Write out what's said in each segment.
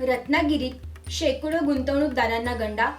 रत्नागिरीत शेकडो गुंतवणूकदारांना गंडा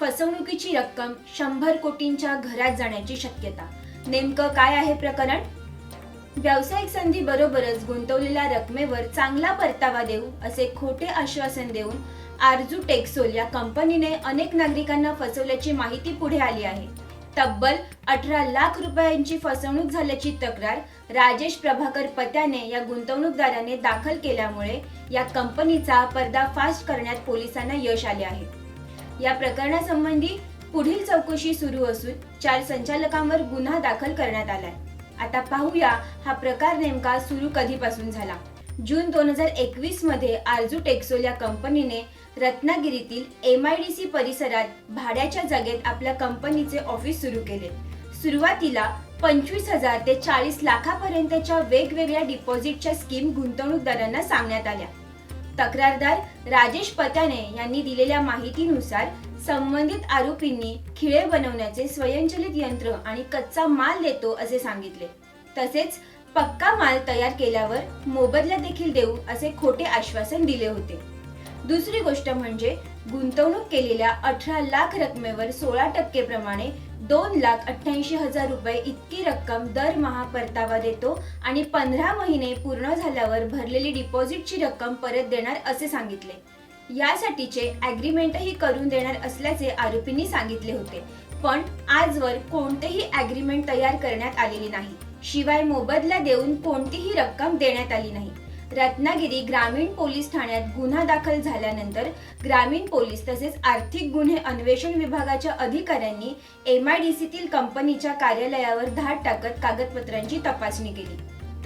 फसवणुकीची रक्कम शंभर कोटींच्या घरात जाण्याची शक्यता. नेमकं काय आहे प्रकरण? व्यावसायिक संधी बरोबरच गुंतवलेल्या रकमेवर चांगला परतावा देऊ असे खोटे आश्वासन देऊन आरजू टेक्सोल या कंपनीने अनेक नागरिकांना फसवल्याची माहिती पुढे आली आहे. तब्बल अठरा लाख रुपयांची फसवणूक झाल्याची तक्रार राजेश प्रभाकर पत्याने या गुंतवणूकदाराने दाखल केल्यामुळे या कंपनीचा पर्दाफाश करण्यात पोलिसांना यश आले आहे. या प्रकरणासंबंधी पुढील चौकशी सुरू असून चार संचालकांवर गुन्हा दाखल करण्यात आलाय. आता पाहूया हा प्रकार नेमका सुरू कधीपासून झाला. जून दोन हजार एकवीसमध्ये आरजू टेक्सोल या कंपनीने रत्नागिरीतील एम आय डी सी परिसरात भाड्याच्या जागेत आपल्या कंपनीचे ऑफिस सुरू केले. सुरुवातीला पंचवीस हजार ते चाळीस लाखापर्यंतच्या वेगवेगळ्या डिपॉझिटच्या स्कीम गुंतवणूकदारांना सांगण्यात आल्या. तक्रारदार राजेश पत्याने यांनी दिलेल्या माहितीनुसार संबंधित आरोपींनी खिळे बनवण्याचे स्वयंचलित यंत्र आणि कच्चा माल देतो असे सांगितले. तसेच पक्का माल तयार केल्यावर मोबदला देखील देऊ असे खोटे आश्वासन दिले होते. दुसरी गोष्ट म्हणजे गुंतवणूक केलेल्या अठरा लाख रकमेवर सोळा टक्के प्रमाणे दोन लाख अठ्ठ्याऐंशी हजार रुपये इतकी रक्कम दरमहा परतावा देतो आणि पंधरा महिने पूर्ण झाल्यावर भरलेली डिपॉझिटची रक्कम परत देणार असे सांगितले. यासाठीचे अग्रीमेंटही करून देणार असल्याचे आरोपींनी सांगितले होते. पण आजवर कोणतेही अग्रीमेंट तयार करण्यात आलेली नाही. शिवाय मोबदला देऊन कोणतीही रक्कम देण्यात आली नाही. रत्नागिरी ग्रामीण पोलीस ठाण्यात गुन्हा दाखल झाल्यानंतर ग्रामीण पोलीस तसेच आर्थिक गुन्हे अन्वेषण विभागाच्या अधिकाऱ्यांनी एम आय डी सीतील कंपनीच्या कार्यालयावर धाड टाकत कागदपत्रांची तपासणी केली.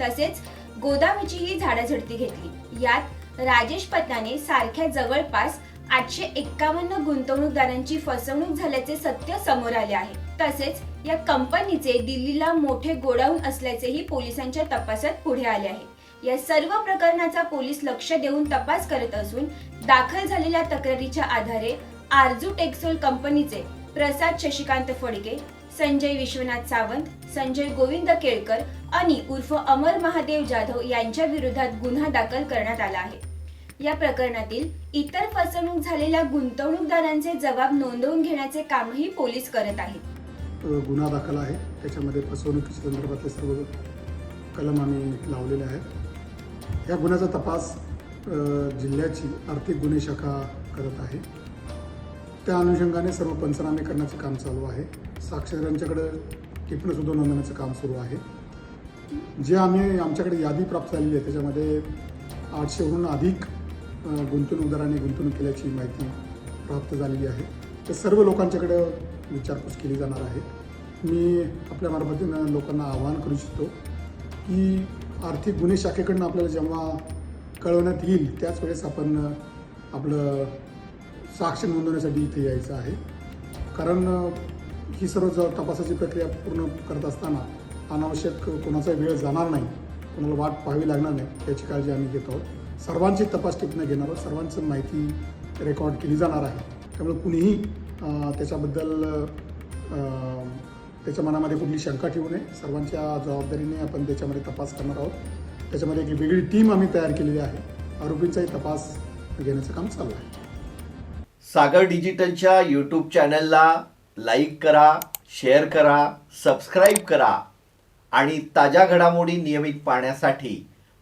तसेच गोदामाचीही झाडाझडती घेतली. यात राजेश पत्नाने सारख्या जवळपास आठशे एक्कावन्न गुंतवणूकदारांची फसवणूक झाल्याचे सत्य समोर आले आहे. तसेच या कंपनीचे दिल्लीला मोठे गोडाऊन असल्याचेही पोलिसांच्या तपासात पुढे आले आहे. या सर्व प्रकरणाचा पोलीस लक्ष देऊन तपास करत असून दाखल झालेल्या तक्रारीच्या आधारे आरजू टेक्सोल कंपनीचे प्रसाद शशिकांत फडके संजय विश्वनाथ सावंत संजय गोविंद केळकर आणि उर्फ अमर महादेव जाधव यांच्या विरोधात गुन्हा दाखल करण्यात आला आहे. या प्रकरणातील इतर फसवणूक झालेल्या गुंतवणूकदारांचे जबाब नोंदवून घेण्याचे कामही पोलीस करत आहेत. गुन्हा दाखल आहे. त्याच्यामध्ये फसवणुकीच्या संदर्भातले सर्व कलम आम्ही लावलेले आहेत. या गुन्ह्याचा तपास जिल्ह्याची आर्थिक गुन्हे शाखा करत आहे. त्या अनुषंगाने सर्व पंचनामे करण्याचं काम चालू आहे. साक्षीदारांच्याकडं टिपणंसुद्धा नोंदवण्याचं काम सुरू आहे. जे आम्ही आमच्याकडे यादी प्राप्त झालेली आहे त्याच्यामध्ये आठशेहून अधिक गुंतवणूकदारांनी गुंतवणूक केल्याची माहिती प्राप्त झालेली आहे. तर सर्व लोकांच्याकडं विचारपूस केली जाणार आहे. मी आपल्या मार्फतीनं लोकांना आवाहन करू इच्छितो की आर्थिक गुन्हे शाखेकडनं आपल्याला जेव्हा कळवण्यात येईल त्याच वेळेस आपण आपलं साक्ष नोंदवण्यासाठी इथे यायचं आहे. कारण ही सर्व ज तपासाची प्रक्रिया पूर्ण करत असताना अनावश्यक कोणाचा वेळ जाणार नाही कोणाला वाट पाहावी लागणार नाही याची काळजी आम्ही घेत आहोत. सर्वांची तपास टिपणं घेणार आहोत. सर्वांची माहिती रेकॉर्ड केली जाणार आहे. त्यामुळे कुणीही त्याच्याबद्दल त्याच्या मनामध्ये कुठली शंका ठेवू नये. सर्वांच्या जबाबदारीने आपण त्याच्यामध्ये तपास करणार आहोत. त्याच्यामध्ये एक वेगळी टीम आम्ही तयार केलेली आहे. आरोपींचाही तपास घेण्याचं काम चालू आहे. सागर डिजिटलच्या यूट्यूब चॅनलला लाईक करा शेअर करा सबस्क्राईब करा आणि ताज्या घडामोडी नियमित पाहण्यासाठी